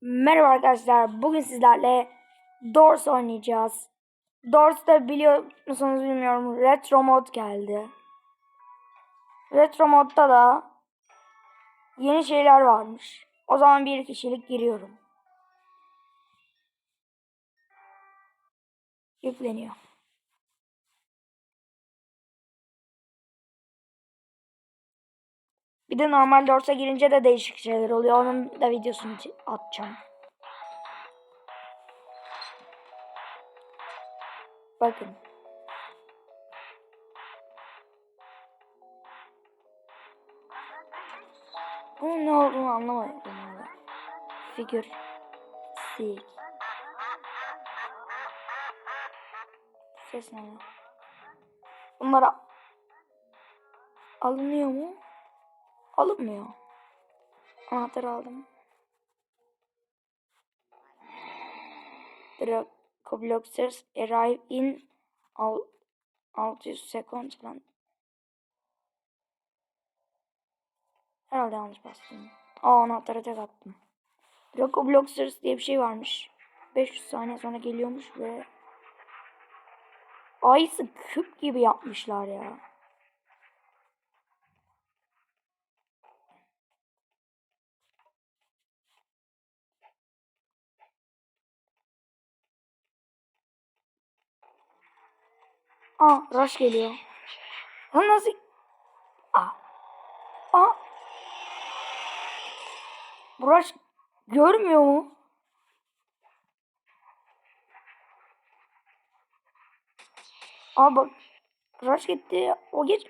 Merhaba arkadaşlar. Bugün sizlerle Doors oynayacağız. Doors'ta biliyor musunuz bilmiyorum. Retro mod geldi. Retro modda da yeni şeyler varmış. O zaman bir kişilik giriyorum. Yükleniyor. Bir de normal Doors'a girince de değişik şeyler oluyor. Onun da videosunu atacağım. Bakın. Bunun ne olduğunu anlamadım. Figür. Sik. Ses ne? lan? Bunlar alınıyor mu? Alınmıyor. Anahtarı aldım. Dracobloxers arrive in al- 600 second falan. Herhalde yanlış bastım. Aa anahtarı tek attım. Dracobloxers diye bir şey varmış. 500 saniye sonra geliyormuş ve Ayısı küp gibi yapmışlar ya. Aa rush geliyor. Lan nasıl? Aa. Aa. Bu rush görmüyor mu? Aa bak. Rush gitti. O geç.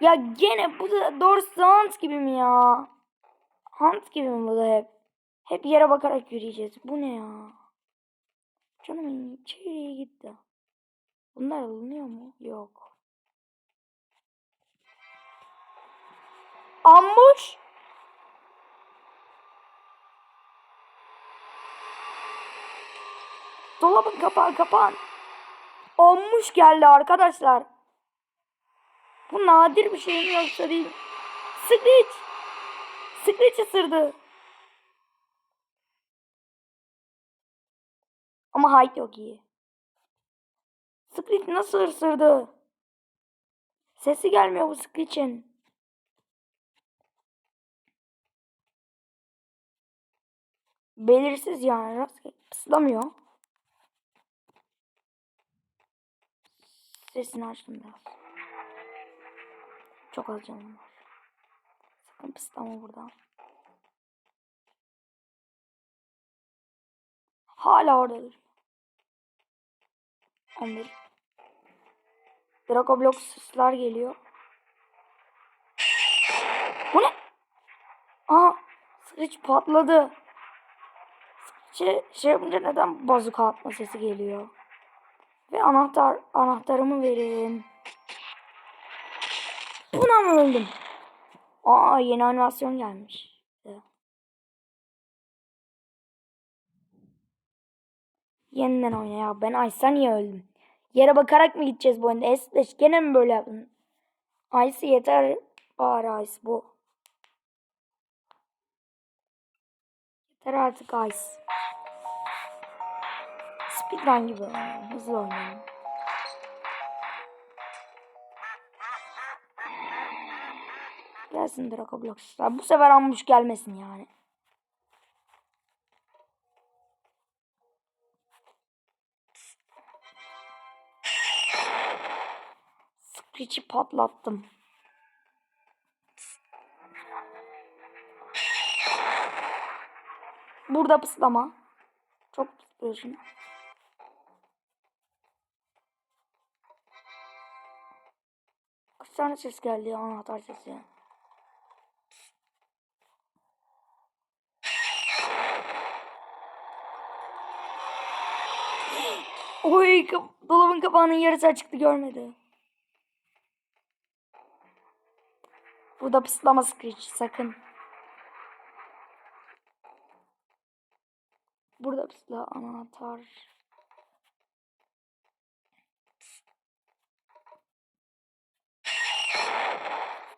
Ya gene bu da doğrusu Hunt gibi mi ya? Hunt gibi mi bu da hep? Hep yere bakarak yürüyeceğiz. Bu ne ya? Canım çeyreğe gitti. Bunlar alınıyor mu? Yok. Ambush. Dolabın kapağı kapan. Ambush geldi arkadaşlar. Bu nadir bir şey mi yoksa değil? Screech. Screech ısırdı. Ama Hyde yok iyi. Screech nasıl ısırdı? Sesi gelmiyor bu Screech'in. Belirsiz yani rastgele pıslamıyor. Sesini açtım biraz. Çok az canım var. Sakın pıslama buradan. Hala oradadır. 11. Draco Blocks'lar geliyor. Bu ne? Aa, Screech patladı. Şey, şey yapınca neden bazuka atma sesi geliyor? Ve anahtar anahtarımı verin. Buna mı öldüm? Aa yeni animasyon gelmiş. Yeniden oyna. Ben Aysa niye öldüm? Yere bakarak mı gideceğiz bu oyunda? Esleş gene mi böyle yaptın? Aysa yeter. Bari Aysa bu. Yeter artık Aysa. Speedrun gibi oynayalım. Hızlı oynayalım. Gelsin Draco Blocks'lar. Bu sefer ambush gelmesin yani. Screech'i patlattım. Burada pıslama. Çok pıslıyorsun. Kaç tane ses geldi ya anahtar sesi. Oy dolabın kapağının yarısı açıktı görmedi. Burada pıslama Screech sakın. Burada pısla anahtar.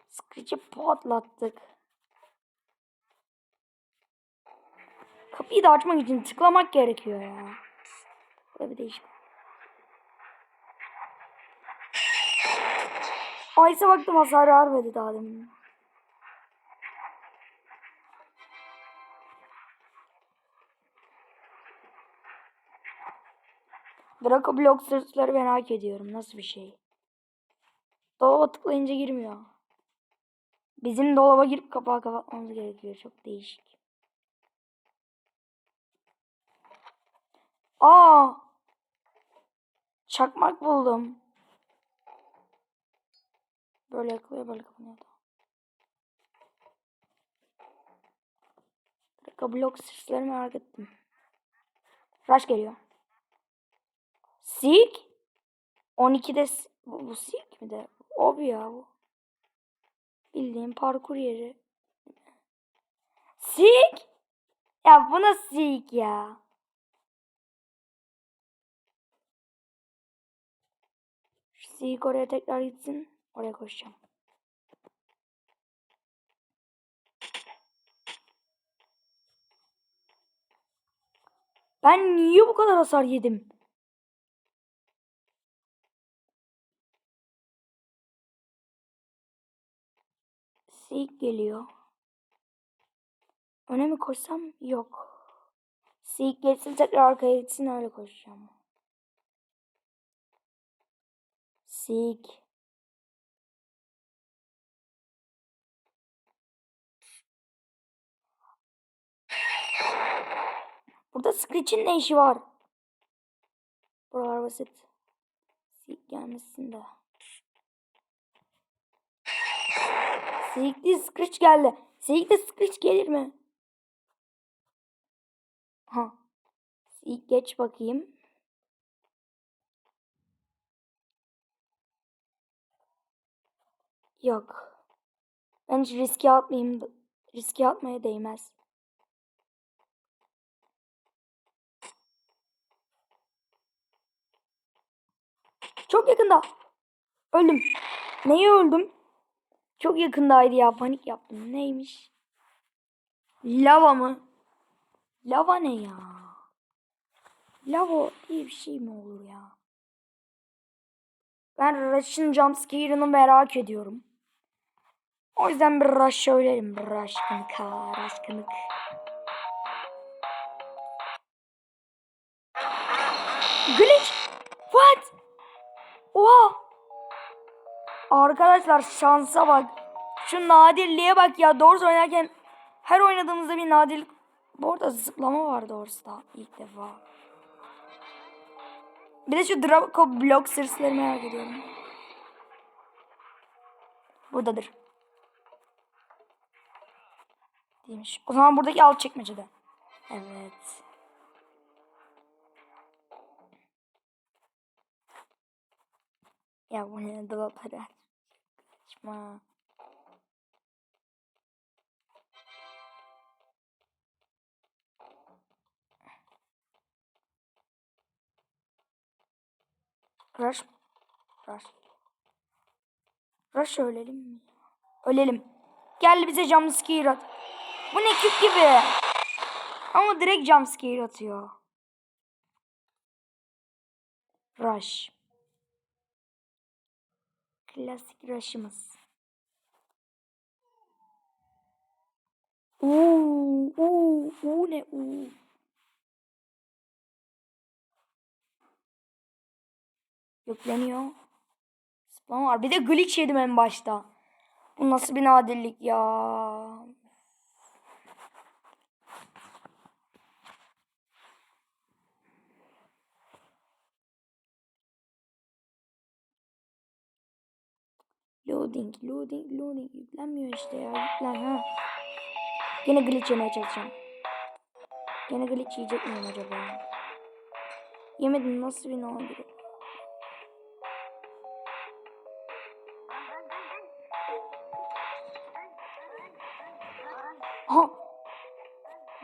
Screech'i patlattık. Kapıyı da açmak için tıklamak gerekiyor ya. Da bir değişik. Aysa baktım hasar vermedi daha demin. Draco Block sırtları merak ediyorum. Nasıl bir şey? Dolaba tıklayınca girmiyor. Bizim dolaba girip kapağı kapatmamız gerekiyor. Çok değişik. Aa! Çakmak buldum. Böyle yakılıyor böyle kapanıyor. Draco Block sırtları merak ettim. Rush geliyor. Sik? 12'de s- bu, bu Sik mi de? O bir ya bu. Bildiğim parkur yeri. Sik? Ya bu nasıl Sik ya? Şu Sik oraya tekrar gitsin. Oraya koşacağım. Ben niye bu kadar hasar yedim? Sik geliyor. Öne mi koşsam? Yok. Sik geçsin tekrar arkaya gitsin öyle koşacağım. Sik. Burada Screech'in ne işi var? Buralar basit. Sik gelmesin de. Sik Screech geldi. Sik Screech gelir mi? Ha. Sik geç bakayım. Yok. Ben hiç riske atmayayım. Riske atmaya değmez. Çok yakında. Öldüm. Neye öldüm? Çok yakındaydı ya. Panik yaptım. Neymiş? Lava mı? Lava ne ya? Lava diye bir şey mi olur ya? Ben Rush'ın jumpscare'ını merak ediyorum. O yüzden bir Rush söylerim. Rush kanka. Rush kanka. Glitch. Arkadaşlar şansa bak. Şu nadirliğe bak ya. Doğrusu oynarken her oynadığımızda bir nadirlik. Bu arada zıplama var doğrusu da ilk defa. Bir de şu Draco blok sırsları merak ediyorum. Buradadır. Değilmiş. O zaman buradaki alt çekmecede. Evet. Ya bu ne dolapları aç. Açma. Rush. Rush. Rush ölelim mi? Ölelim. Gel bize jumpscare at. Bu ne küp gibi. Ama direkt jumpscare atıyor. Rush. Klasik rush'ımız. Uuu, uuu, uuu ne uuu. Yükleniyor. Spam var. Bir de glitch yedim en başta. Bu nasıl bir nadirlik ya. Loading, loading, loading. Yüklenmiyor işte ya. Yüklen ha. Yine glitch yemeye çalışacağım. Yine glitch yiyecek miyim acaba? Yemedim nasıl bir nadir. Aha.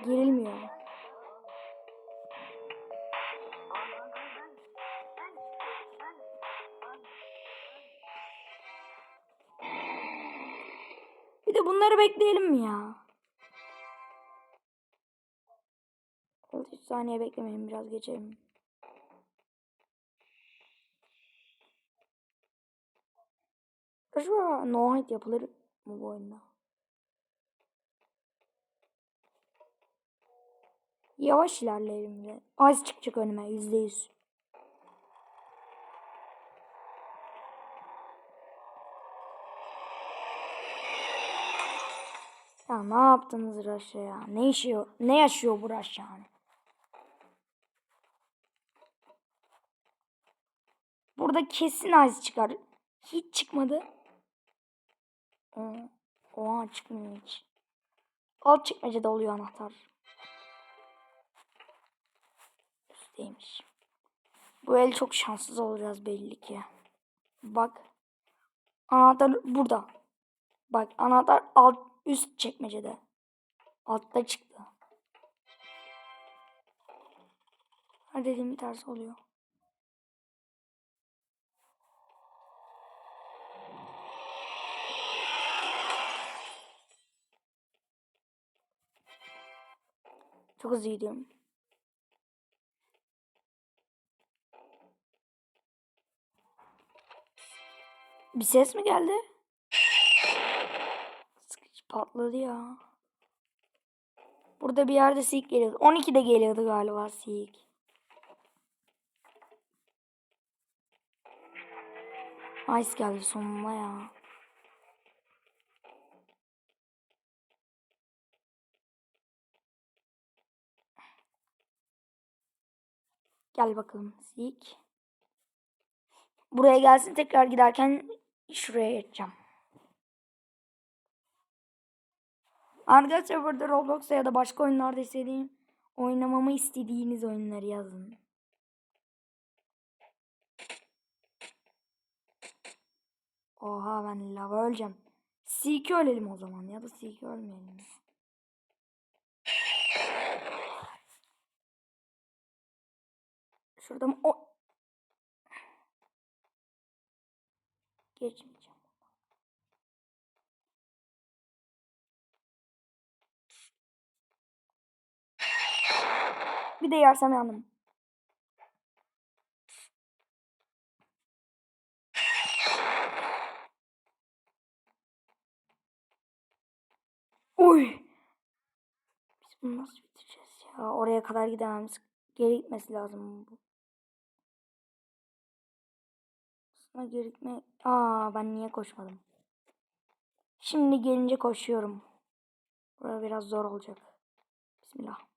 Gerilmiyor. Bunları bekleyelim mi ya? 3 saniye beklemeyin biraz geçelim. Acaba no hit yapılır mı bu oyunda? Yavaş ilerleyelim de. Az çıkacak önüme yüzde yüz. Ya ne yaptınız Raş'a ya? Ne yaşıyor? Ne yaşıyor bu Raş yani? Burada kesin az çıkar. Hiç çıkmadı. O, oha çıkmıyor hiç. Alt çekmecede oluyor anahtar. Üstteymiş. Bu el çok şanssız olacağız belli ki. Bak. Anahtar burada. Bak anahtar alt üst çekmecede. Altta çıktı. Her dediğim ters oluyor. Çok hızlı. Bir ses mi geldi? Patladı ya. Burada bir yerde sik geliyordu. 12'de geliyordu galiba sik. Ice geldi sonunda ya. Gel bakalım sik. Buraya gelsin tekrar giderken şuraya geçeceğim. Arkadaşlar burada Roblox'ta ya da başka oyunlarda istediğim oynamamı istediğiniz oyunları yazın. Oha ben lava öleceğim. Seek'i ölelim o zaman ya da Seek'i ölmeyelim. Şurada mı? O... Geçmeyeceğim. Bir de yersem yandım. Oy. Biz bunu nasıl bitireceğiz ya? Oraya kadar gidememiz. Geri gitmesi lazım bu. Aslında geri gitme. Aa ben niye koşmadım? Şimdi gelince koşuyorum. Burası biraz zor olacak. Bismillah.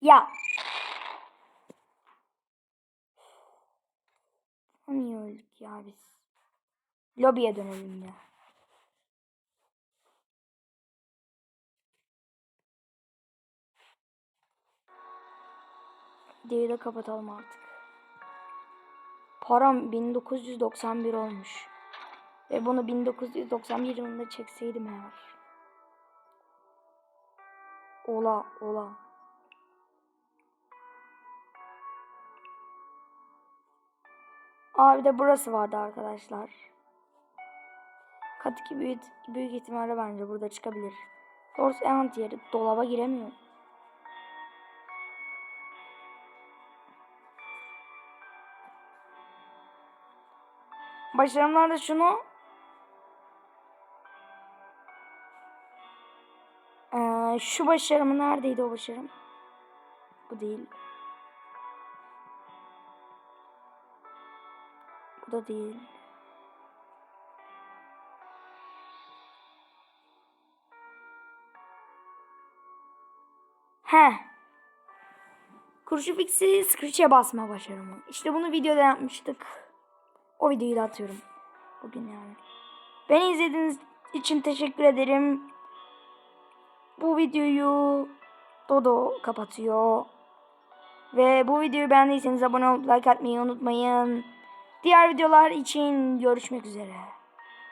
Ya. Niye öldük ya biz? Lobiye dönelim ya. Videoyu da kapatalım artık. Param 1991 olmuş. Ve bunu 1991 yılında çekseydim eğer. Ola ola. Abi de burası vardı arkadaşlar. Kat 2 büyük, büyük ihtimalle bence burada çıkabilir. Doğrusu Ant yeri dolaba giremiyor. Başarımlarda şunu ee, şu başarımı neredeydi o başarım? Bu değil. Bu da değil. He. Fiksi screech'e basma başarımı. İşte bunu videoda yapmıştık. O videoyu da atıyorum. Bugün yani. Beni izlediğiniz için teşekkür ederim. Bu videoyu Dodo kapatıyor. Ve bu videoyu beğendiyseniz abone olup like atmayı unutmayın. Diğer videolar için görüşmek üzere.